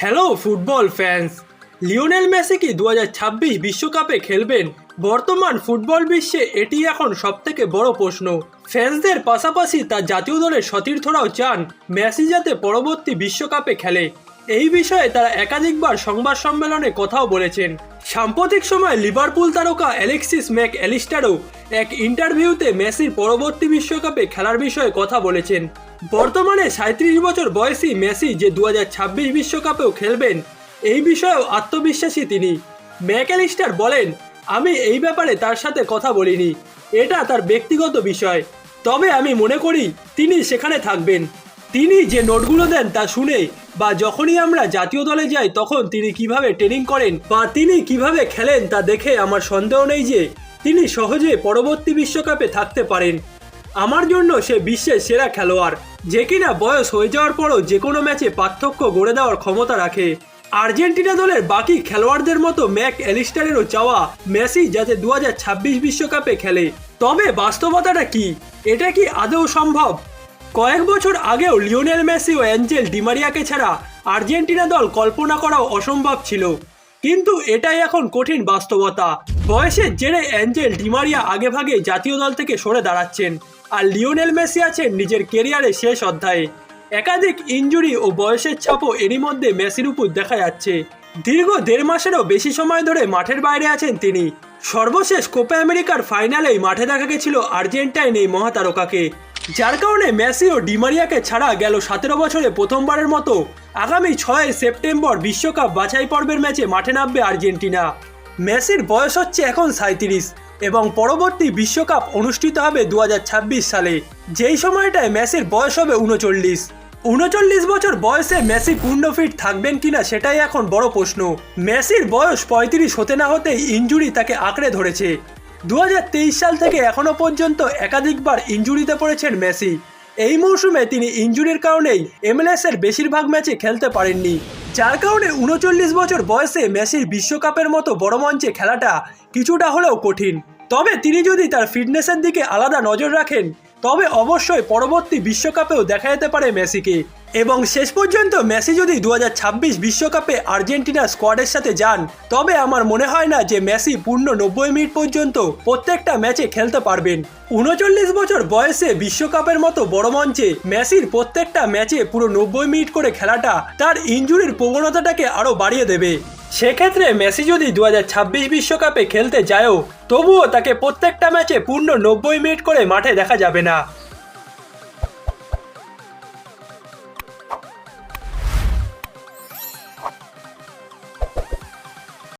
Hello football fans Lionel Messi কি দু বিশ্বকাপে খেলবেন? বর্তমান ফুটবল বিশ্বে এটি এখন সবথেকে বড় প্রশ্ন। ফ্যান্সদের পাশাপাশি তার জাতীয় দলের সতীর্থরাও চান মেসি যাতে পরবর্তী বিশ্বকাপে খেলে। এই বিষয়ে তারা একাধিকবার সংবাদ সম্মেলনে কথাও বলেছেন। সাম্প্রতিক সময় লিভারপুল তারকা অ্যালেক্সিস ম্যাক অ্যালিস্টারও এক ইন্টারভিউতে মেসির পরবর্তী বিশ্বকাপে খেলার বিষয়ে কথা বলেছেন। বর্তমানে সাঁত্রিশ বছর বয়সী মেসি যে দু বিশ্বকাপেও খেলবেন, এই বিষয়েও আত্মবিশ্বাসী তিনি। ম্যাকঅ্যালিস্টার বলেন, আমি এই ব্যাপারে তার সাথে কথা বলিনি। এটা তার ব্যক্তিগত বিষয়। তবে আমি মনে করি, তিনি সেখানে থাকবেন। তিনি যে নোটগুলো দেন তা শুনে বা যখনই আমরা জাতীয় দলে যাই, তখন তিনি কীভাবে ট্রেনিং করেন বা তিনি কীভাবে খেলেন তা দেখে আমার সন্দেহ নেই যে তিনি সহজে পরবর্তী বিশ্বকাপে থাকতে পারেন। আমার জন্য সে বিশ্বের সেরা খেলোয়াড়, যে কিনা বয়স হয়ে যাওয়ার পরও যে কোনো ম্যাচে পার্থক্য গড়ে দেওয়ার ক্ষমতা রাখে। আর্জেন্টিনা দলের বাকি খেলোয়াড়দের মতো ম্যাক অ্যালিস্টারেরও চাওয়া মেসি যাতে দু বিশ্বকাপে খেলে। তবে বাস্তবতাটা কি? এটা কি আদৌ সম্ভব? কয়েক বছর আগেও লিওনেল মেসি ও অ্যাঞ্জেল ডিমারিয়াকে ছাড়া আর্জেন্টিনা দল কল্পনা করাও অসম্ভব ছিল। কিন্তু এটাই এখন কঠিন বাস্তবতা। বয়সের জেরে অ্যাঞ্জেল ডিমারিয়া আগেভাগে জাতীয় দল থেকে সরে দাঁড়াচ্ছেন আর লিওনেল মেসি আছেন নিজের কেরিয়ারের শেষ অধ্যায়ে। একাধিক ইনজুরি ও বয়সের ছাপও এরই মধ্যে মেসির উপর দেখা যাচ্ছে। দীর্ঘ দেড় মাসেরও বেশি সময় ধরে মাঠের বাইরে আছেন তিনি। সর্বশেষ কোপা আমেরিকার ফাইনালেই মাঠে দেখা গেছিল আর্জেন্টাইন এই মহাতারকাকে। যার কারণে মেসি ও ডিমারিয়াকে ছাড়া গেল সতেরো বছরে প্রথমবারের মতো। আগামী ছয় সেপ্টেম্বর বিশ্বকাপ বাছাই পর্বের ম্যাচে মাঠে নামবে আর্জেন্টিনা। মেসির বয়স হচ্ছে এখন সাঁত্রিশ এবং পরবর্তী বিশ্বকাপ অনুষ্ঠিত হবে দু হাজার ছাব্বিশ সালে। যেই সময়টায় মেসির বয়স হবে উনচল্লিশ উনচল্লিশ বছর বয়সে মেসি পূর্ণ ফিট থাকবেন কিনা সেটাই এখন বড় প্রশ্ন। মেসির বয়স পঁয়ত্রিশ হতে না হতেই ইঞ্জুরি তাকে আঁকড়ে ধরেছে। দু হাজার তেইশ সাল থেকে এখনও পর্যন্ত একাধিকবার ইঞ্জুরিতে পড়েছেন মেসি। এই মৌসুমে তিনি ইঞ্জুরির কারণেই এমএলএস এর বেশিরভাগ ম্যাচে খেলতে পারেননি। যার কারণে উনচল্লিশ বছর বয়সে মেসির বিশ্বকাপের মতো বড় মঞ্চে খেলাটা কিছুটা হলেও কঠিন। তবে তিনি যদি তার ফিটনেসের দিকে আলাদা নজর রাখেন তবে অবশ্যই পরবর্তী বিশ্বকাপেও দেখা যেতে পারে মেসিকে। এবং শেষ পর্যন্ত মেসি যদি দু বিশ্বকাপে আর্জেন্টিনা স্কোয়াডের সাথে যান, তবে আমার মনে হয় না যে মেসি পূর্ণ নব্বই মিনিট পর্যন্ত প্রত্যেকটা ম্যাচে খেলতে পারবেন। উনচল্লিশ বছর বয়সে বিশ্বকাপের মতো বড় মঞ্চে মেসির প্রত্যেকটা ম্যাচে পুরো নব্বই মিনিট করে খেলাটা তার ইঞ্জুরির প্রবণতাটাকে আরও বাড়িয়ে দেবে। সেক্ষেত্রে মেসি যদি দু বিশ্বকাপে খেলতে যায়ও, তবুও তাকে প্রত্যেকটা ম্যাচে পূর্ণ নব্বই মিনিট করে মাঠে দেখা যাবে না।